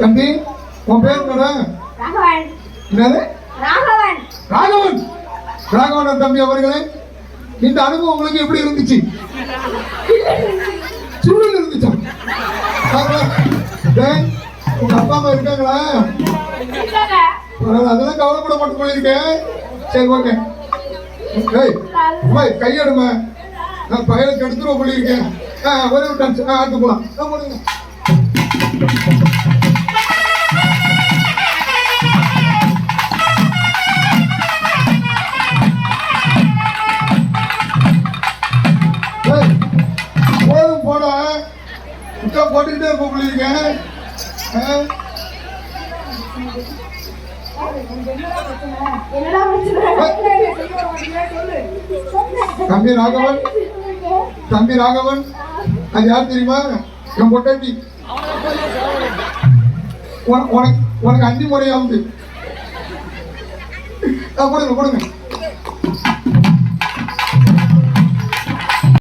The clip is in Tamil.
தம்பி உன் பேர் என்னடா? ராகவன். என்னது? ராகவன். ராகவன். ராகவன் தம்பி அவர்களே இந்த அனுபவம் உங்களுக்கு எப்படி இருந்துச்சு? சுருள் இருந்துச்சா? உங்க அப்பா அம்மா இருக்காங்களா? அதெல்லாம் கவலைப்பட மாட்டேன் போயிருக்கேன் சரி ஓகே. கையெடுமா. நான் பயலுக்கு எடுத்துருவோம் போயிருக்கேன் ஆ ஒரே ஒரு டான்ஸ் அடுத்து போலாம். போடுங்க. போதும் போடா. முட்டை போட்டுக்கிட்டே பிரச்சனை? தம்பி ராகவன். தம்பி ராகவன். அது யார் தெரியுமா? என் பொட்டாட்டி உனக்கு உனக்கு அஞ்சு முறையாவது ஆ, கொடுங்க கொடுங்க